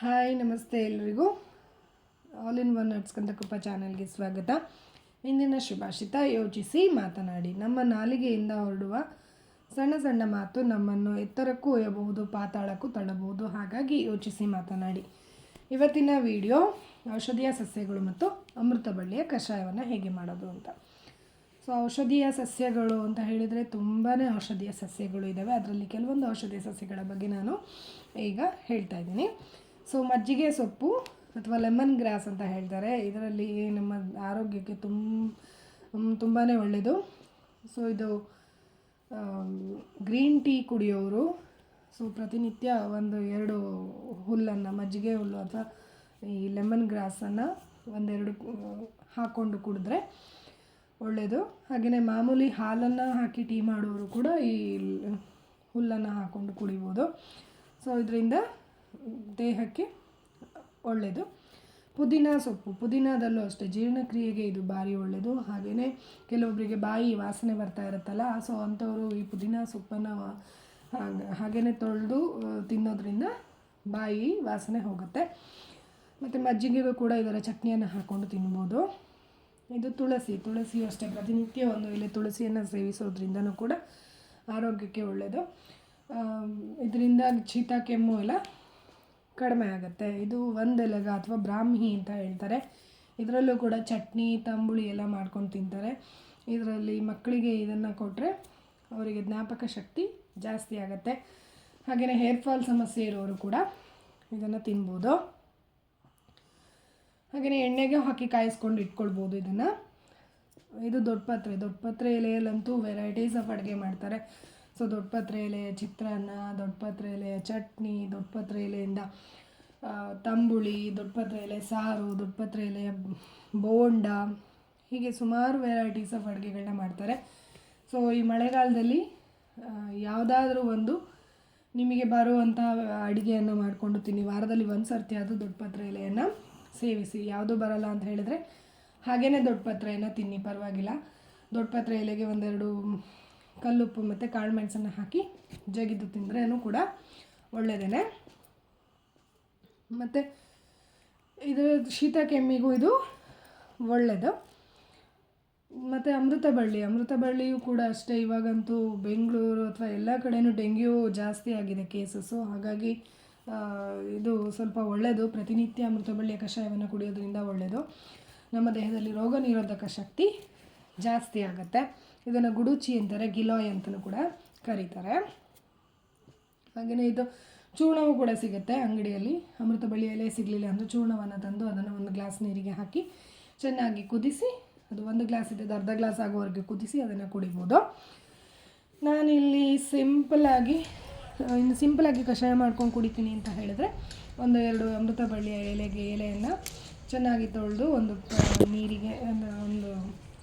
Hi ನಮಸ್ತೆ ಎಲ್ರಿಗೂ. All in one ನಡ್ಸ್ಕಂತಕ್ಕಪ್ಪ ಚಾನಲ್ಗೆ ಸ್ವಾಗತ. ಇಂದಿನ ಶುಭಾಷಿತ ಯೋಚಿಸಿ, ಮಾತನಾಡಿ. ನಮ್ಮ ನಾಲಿಗೆಯಿಂದ ಹೊರಡುವ ಸಣ್ಣ ಸಣ್ಣ ಮಾತು ನಮ್ಮನ್ನು ಎತ್ತರಕ್ಕೂ ಒಯ್ಯಬಹುದು, ಪಾತಾಳಕ್ಕೂ ತಳ್ಳಬಹುದು. ಹಾಗಾಗಿ ಯೋಚಿಸಿ, ಮಾತನಾಡಿ. ಇವತ್ತಿನ ವಿಡಿಯೋ ಔಷಧೀಯ ಸಸ್ಯಗಳು ಮತ್ತು ಅಮೃತ ಬಳ್ಳಿಯ ಕಷಾಯವನ್ನು ಹೇಗೆ ಮಾಡೋದು ಅಂತ. ಸೊ ಔಷಧೀಯ ಸಸ್ಯಗಳು ಅಂತ ಹೇಳಿದರೆ ತುಂಬಾ ಔಷಧೀಯ ಸಸ್ಯಗಳು ಇದ್ದಾವೆ ಅದರಲ್ಲಿ ಕೆಲವೊಂದು ಔಷಧೀಯ ಸಸ್ಯಗಳ ಬಗ್ಗೆ ನಾನು ಈಗ ಹೇಳ್ತಾ ಇದ್ದೀನಿ. ಸೊ ಮಜ್ಜಿಗೆ ಸೊಪ್ಪು ಅಥವಾ ಲೆಮನ್ ಗ್ರಾಸ್ ಅಂತ ಹೇಳ್ತಾರೆ. ಇದರಲ್ಲಿ ನಮ್ಮ ಆರೋಗ್ಯಕ್ಕೆ ತುಂಬ ತುಂಬಾ ಒಳ್ಳೆಯದು ಸೊ ಇದು ಗ್ರೀನ್ ಟೀ ಕುಡಿಯೋರು. ಸೊ ಪ್ರತಿನಿತ್ಯ ಒಂದು ಎರಡು ಹುಲ್ಲನ್ನು, ಮಜ್ಜಿಗೆ ಹುಲ್ಲು ಅಥವಾ ಈ ಲೆಮನ್ ಗ್ರಾಸನ್ನು ಒಂದೆರಡು ಹಾಕ್ಕೊಂಡು ಕುಡಿದ್ರೆ ಒಳ್ಳೆಯದು ಹಾಗೆಯೇ ಮಾಮೂಲಿ ಹಾಲನ್ನು ಹಾಕಿ ಟೀ ಮಾಡೋರು ಕೂಡ ಈ ಹುಲ್ಲನ್ನು ಹಾಕ್ಕೊಂಡು ಕುಡಿಬೋದು. ಸೊ ಇದರಿಂದ ದೇಹಕ್ಕೆ ಒಳ್ಳೆಯದು. ಪುದೀನ ಸೊಪ್ಪು. ಪುದೀನದಲ್ಲೂ ಅಷ್ಟೇ. ಜೀರ್ಣಕ್ರಿಯೆಗೆ ಇದು ಭಾರಿ ಒಳ್ಳೆಯದು. ಹಾಗೆಯೇ ಕೆಲವೊಬ್ಬರಿಗೆ ಬಾಯಿ ವಾಸನೆ ಬರ್ತಾ ಇರುತ್ತಲ್ಲ, ಸೊ ಅಂಥವರು ಈ ಪುದೀನ ಸೊಪ್ಪನ್ನು ಹಾಗೆಯೇ ತೊಳೆದು ತಿನ್ನೋದ್ರಿಂದ ಬಾಯಿ ವಾಸನೆ ಹೋಗುತ್ತೆ. ಮತ್ತು ಮಜ್ಜಿಗೆಗೂ ಕೂಡ ಇದರ ಚಟ್ನಿಯನ್ನು ಹಾಕ್ಕೊಂಡು ತಿನ್ಬೋದು. ಇದು ತುಳಸಿ. ತುಳಸಿಯು ಅಷ್ಟೇ. ಪ್ರತಿನಿತ್ಯ ಒಂದು ಇಲ್ಲಿ ತುಳಸಿಯನ್ನು ಸೇವಿಸೋದ್ರಿಂದನೂ ಕೂಡ ಆರೋಗ್ಯಕ್ಕೆ ಒಳ್ಳೆಯದು. ಇದರಿಂದ ಶೀತ, ಕೆಮ್ಮು ಎಲ್ಲ ಕಡಿಮೆ ಆಗುತ್ತೆ. ಇದು ಒಂದೆಲಗ ಅಥವಾ ಬ್ರಾಹ್ಮಿ ಅಂತ ಹೇಳ್ತಾರೆ. ಇದರಲ್ಲೂ ಕೂಡ ಚಟ್ನಿ, ತಂಬುಳಿ ಎಲ್ಲ ಮಾಡ್ಕೊಂಡು ತಿಂತಾರೆ. ಇದರಲ್ಲಿ ಮಕ್ಕಳಿಗೆ ಇದನ್ನು ಕೊಟ್ಟರೆ ಅವರಿಗೆ ಜ್ಞಾಪಕ ಶಕ್ತಿ ಜಾಸ್ತಿ ಆಗುತ್ತೆ. ಹಾಗೆಯೇ ಹೇರ್ ಫಾಲ್ ಸಮಸ್ಯೆ ಇರೋರು ಕೂಡ ಇದನ್ನು ತಿನ್ಬೋದು. ಹಾಗೆಯೇ ಎಣ್ಣೆಗೆ ಹಾಕಿ ಕಾಯಿಸ್ಕೊಂಡು ಇಟ್ಕೊಳ್ಬೋದು ಇದನ್ನು. ಇದು ದೊಡ್ಡಪತ್ರೆ ದೊಡ್ಡಪತ್ರೆ ಎಲೆಯಲ್ಲಂತೂ ವೆರೈಟೀಸ್ ಆಫ್ ಅಡುಗೆ ಮಾಡ್ತಾರೆ. ಸೊ ದೊಡ್ಡಪತ್ರೆ ಎಲೆಯ ಚಿತ್ರಾನ್ನ ದೊಡ್ಡಪತ್ರೆ ಎಲೆಯ ಚಟ್ನಿ ದೊಡ್ಡಪತ್ರೆ ಎಲೆಯಿಂದ ತಂಬುಳಿ ದೊಡ್ಡಪತ್ರೆ ಎಲೆ ಸಾರು ದೊಡ್ಡಪತ್ರೆ ಎಲೆಯ ಬೋಂಡ, ಹೀಗೆ ಸುಮಾರು ವೆರೈಟೀಸ್ ಆಫ್ ಅಡುಗೆಗಳನ್ನ ಮಾಡ್ತಾರೆ. ಸೊ ಈ ಮಳೆಗಾಲದಲ್ಲಿ ಯಾವುದಾದ್ರೂ ಒಂದು ನಿಮಗೆ ಬರುವಂಥ ಅಡುಗೆಯನ್ನು ಮಾಡಿಕೊಂಡು ತಿನ್ನಿ. ವಾರದಲ್ಲಿ ಒಂದು ಸರ್ತಿ ಅದು ದೊಡ್ಡಪತ್ರೆ ಎಲೆಯನ್ನು ಸೇವಿಸಿ. ಯಾವುದೂ ಬರಲ್ಲ ಅಂತ ಹೇಳಿದರೆ ಹಾಗೇ ದೊಡ್ಡಪತ್ರೆಯನ್ನು ತಿನ್ನಿ, ಪರವಾಗಿಲ್ಲ. ದೊಡ್ಡಪತ್ರೆ ಎಲೆಗೆ ಒಂದೆರಡು ಕಲ್ಲುಪ್ಪು ಮತ್ತು ಕಾಳು ಮೆಣಸನ್ನು ಹಾಕಿ ಜಗಿದು ತಿಂದ್ರೇನು ಕೂಡ ಒಳ್ಳೆಯದೇ ಮತ್ತು ಇದು ಶೀತ ಕೆಮ್ಮಿಗೂ ಇದು ಒಳ್ಳೆಯದು ಮತ್ತು ಅಮೃತ ಬಳ್ಳಿ, ಅಮೃತ ಬಳ್ಳಿಯೂ ಕೂಡ ಅಷ್ಟೇ ಇವಾಗಂತೂ ಬೆಂಗಳೂರು ಅಥವಾ ಎಲ್ಲ ಕಡೆಯೂ ಡೆಂಗ್ಯೂ ಜಾಸ್ತಿ ಆಗಿದೆ ಕೇಸಸ್ಸು ಹಾಗಾಗಿ ಇದು ಸ್ವಲ್ಪ ಒಳ್ಳೆಯದು ಪ್ರತಿನಿತ್ಯ ಅಮೃತ ಬಳ್ಳಿಯ ಕಷಾಯವನ್ನು ಕುಡಿಯೋದ್ರಿಂದ ಒಳ್ಳೆಯದು ನಮ್ಮ ದೇಹದಲ್ಲಿ ರೋಗ ನಿರೋಧಕ ಶಕ್ತಿ ಜಾಸ್ತಿ ಆಗುತ್ತೆ. ಇದನ್ನು ಗುಡುಚಿ ಅಂತಾರೆ, ಗಿಲಾಯ್ ಅಂತಲೂ ಕೂಡ ಕರೀತಾರೆ. ಹಾಗೆಯೇ ಇದು ಚೂರ್ಣವು ಕೂಡ ಸಿಗುತ್ತೆ ಅಂಗಡಿಯಲ್ಲಿ. ಅಮೃತ ಬಳ್ಳಿ ಎಲೆ ಸಿಗಲಿಲ್ಲ ಅಂದರೆ ಚೂರ್ಣವನ್ನು ತಂದು ಅದನ್ನು ಒಂದು ಗ್ಲಾಸ್ ನೀರಿಗೆ ಹಾಕಿ ಚೆನ್ನಾಗಿ ಕುದಿಸಿ, ಅದು ಒಂದು ಗ್ಲಾಸ್ ಇದ್ದಿದ್ದು ಅರ್ಧ ಗ್ಲಾಸ್ ಆಗೋವರೆಗೆ ಕುದಿಸಿ ಅದನ್ನು ಕುಡಿಬೋದು. ನಾನಿಲ್ಲಿ ಸಿಂಪಲಾಗಿ ಇನ್ನು ಸಿಂಪಲಾಗಿ ಕಷಾಯ ಮಾಡ್ಕೊಂಡು ಕುಡಿತೀನಿ ಅಂತ ಹೇಳಿದ್ರೆ ಒಂದು ಎರಡು ಅಮೃತ ಬಳ್ಳಿಯ ಎಲೆಗೆ ಎಲೆಯನ್ನು ಚೆನ್ನಾಗಿ ತೊಳೆದು ಒಂದು ನೀರಿಗೆ ಒಂದು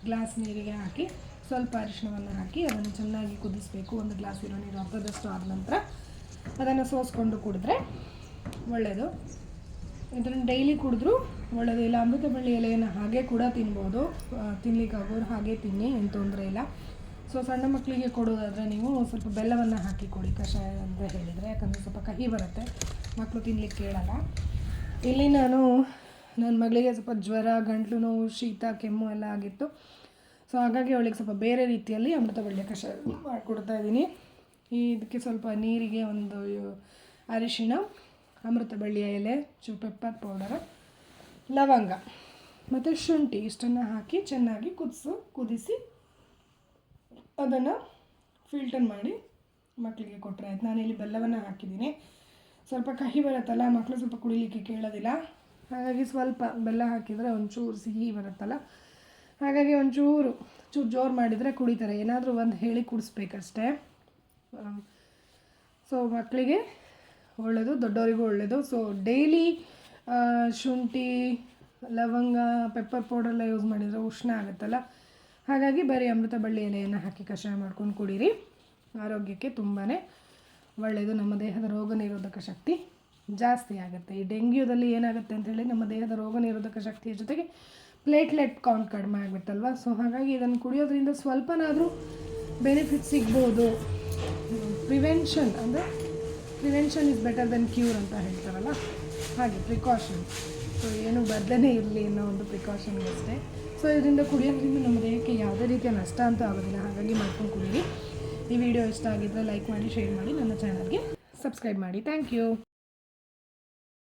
ಗ್ಲಾಸ್ ನೀರಿಗೆ ಹಾಕಿ ಸ್ವಲ್ಪ ಅರಿಶಿಣವನ್ನು ಹಾಕಿ ಅದನ್ನು ಚೆನ್ನಾಗಿ ಕುದಿಸಬೇಕು. ಒಂದು ಗ್ಲಾಸ್ ಇರೋ ನೀರು ಅರ್ಧದಷ್ಟು ಆದ ನಂತರ ಅದನ್ನು ಸೋಸ್ಕೊಂಡು ಕುಡಿದ್ರೆ ಒಳ್ಳೆಯದು ಇದನ್ನು ಡೈಲಿ ಕುಡಿದ್ರೂ ಒಳ್ಳೆಯದು ಇಲ್ಲ ಅಮೃತ ಬಳ್ಳಿ ಎಲೆಯನ್ನು ಹಾಗೆ ಕೂಡ ತಿನ್ಬೋದು. ತಿನ್ಲಿಕ್ಕೆ ಆಗೋರು ಹಾಗೆ ತಿನ್ನಿ, ಏನು ತೊಂದರೆ ಇಲ್ಲ. ಸೊ ಸಣ್ಣ ಮಕ್ಕಳಿಗೆ ಕೊಡೋದಾದರೆ ನೀವು ಸ್ವಲ್ಪ ಬೆಲ್ಲವನ್ನು ಹಾಕಿ ಕೊಡಿ, ಕಷಾಯ ಅಂತ ಹೇಳಿದರೆ. ಯಾಕಂದರೆ ಸ್ವಲ್ಪ ಕಹಿ ಬರುತ್ತೆ. ಮಕ್ಕಳು ತಿನ್ಲಿಕ್ಕೆ ಕೇಳಲ್ಲ. ಇಲ್ಲಿ ನಾನು, ನನ್ನ ಮಗಳಿಗೆ ಸ್ವಲ್ಪ ಜ್ವರ, ಗಂಟ್ಲು ನೋವು, ಶೀತ, ಕೆಮ್ಮು ಎಲ್ಲ ಆಗಿತ್ತು. ಸೊ ಹಾಗಾಗಿ ಅವಳಿಗೆ ಸ್ವಲ್ಪ ಬೇರೆ ರೀತಿಯಲ್ಲಿ ಅಮೃತ ಬಳ್ಳಿ ಕಷಾಯ ಮಾಡಿಕೊಡ್ತಾ ಇದ್ದೀನಿ. ಇದಕ್ಕೆ ಸ್ವಲ್ಪ ನೀರಿಗೆ ಒಂದು ಅರಿಶಿಣ, ಅಮೃತ ಬಳ್ಳಿಯ ಎಲೆ ಚು ಪೆಪ್ಪರ್ ಪೌಡರ್ ಲವಂಗ ಮತ್ತು ಶುಂಠಿ ಇಷ್ಟನ್ನು ಹಾಕಿ ಚೆನ್ನಾಗಿ ಕುದಿಸು, ಕುದಿಸಿ ಅದನ್ನು ಫಿಲ್ಟರ್ ಮಾಡಿ ಮಕ್ಕಳಿಗೆ ಕೊಟ್ಟರೆ ಆಯ್ತು, ನಾನಿಲ್ಲಿ ಬೆಲ್ಲವನ್ನು ಹಾಕಿದ್ದೀನಿ. ಸ್ವಲ್ಪ ಕಹಿ ಬರುತ್ತಲ್ಲ ಮಕ್ಕಳು ಸ್ವಲ್ಪ ಕುಡಿಲಿಕ್ಕೆ ಕೇಳೋದಿಲ್ಲ. ಹಾಗಾಗಿ ಸ್ವಲ್ಪ ಬೆಲ್ಲ ಹಾಕಿದರೆ ಒಂಚೂರು ಸಿಹಿ ಬರುತ್ತಲ್ಲ. ಹಾಗಾಗಿ ಒಂಚೂರು ಚೂರು ಜೋರು ಮಾಡಿದರೆ ಕುಡಿತಾರೆ. ಏನಾದರೂ ಒಂದು ಹೇಳಿ ಕುಡಿಸ್ಬೇಕಷ್ಟೇ. ಸೊ ಮಕ್ಕಳಿಗೆ ಒಳ್ಳೆಯದು ದೊಡ್ಡವರಿಗೂ ಒಳ್ಳೆಯದು ಸೊ ಡೈಲಿ ಶುಂಠಿ, ಲವಂಗ ಪೆಪ್ಪರ್ ಪೌಡ್ರೆಲ್ಲ ಯೂಸ್ ಮಾಡಿದರೆ ಉಷ್ಣ ಆಗುತ್ತಲ್ಲ? ಹಾಗಾಗಿ ಬರೀ ಅಮೃತ ಬಳ್ಳಿ ಎಲೆಯನ್ನು ಹಾಕಿ ಕಷಾಯ ಮಾಡ್ಕೊಂಡು ಕುಡೀರಿ. ಆರೋಗ್ಯಕ್ಕೆ ತುಂಬಾ ಒಳ್ಳೆಯದು ನಮ್ಮ ದೇಹದ ರೋಗ ನಿರೋಧಕ ಶಕ್ತಿ ಜಾಸ್ತಿ ಆಗುತ್ತೆ. ಈ ಡೆಂಗ್ಯೂದಲ್ಲಿ ಏನಾಗುತ್ತೆ ಅಂತ ಹೇಳಿ ನಮ್ಮ ದೇಹದ ರೋಗ ನಿರೋಧಕ ಶಕ್ತಿಯ ಜೊತೆಗೆ ಪ್ಲೇಟ್ಲೆಟ್ ಕೌಂಟ್ ಕಡಿಮೆ ಆಗುತ್ತಲ್ವ ಸೊ ಹಾಗಾಗಿ ಇದನ್ನು ಕುಡಿಯೋದ್ರಿಂದ ಸ್ವಲ್ಪನಾದರೂ ಬೆನಿಫಿಟ್ ಸಿಗ್ಬೋದು. ಪ್ರಿವೆನ್ಷನ್ ಅಂದರೆ prevention is better then cure ಅಂತ ಹೇಳ್ತಾರಲ್ಲ? ಹಾಗೆ ಪ್ರಿಕಾಷನ್ ಸೊ ಏನು ಬರ್ದೇ ಇರಲಿ ಅನ್ನೋ ಒಂದು ಪ್ರಿಕಾಷನ್ಗಷ್ಟೇ ಸೊ ಇದರಿಂದ ಕುಡಿಯೋದ್ರಿಂದ ನಮ್ಮ ದೇಹಕ್ಕೆ ಯಾವುದೇ ರೀತಿಯ ನಷ್ಟ ಅಂತ ಆಗೋದಿಲ್ಲ. ಹಾಗಾಗಿ ಮಾಡ್ಕೊಂಡು ಕುಡಿಯಿರಿ ಈ ವಿಡಿಯೋ ಇಷ್ಟ ಆಗಿದ್ದರೆ ಲೈಕ್ ಮಾಡಿ ಶೇರ್ ಮಾಡಿ. ನನ್ನ ಚಾನಲ್ಗೆ ಸಬ್ಸ್ಕ್ರೈಬ್ ಮಾಡಿ. Thank you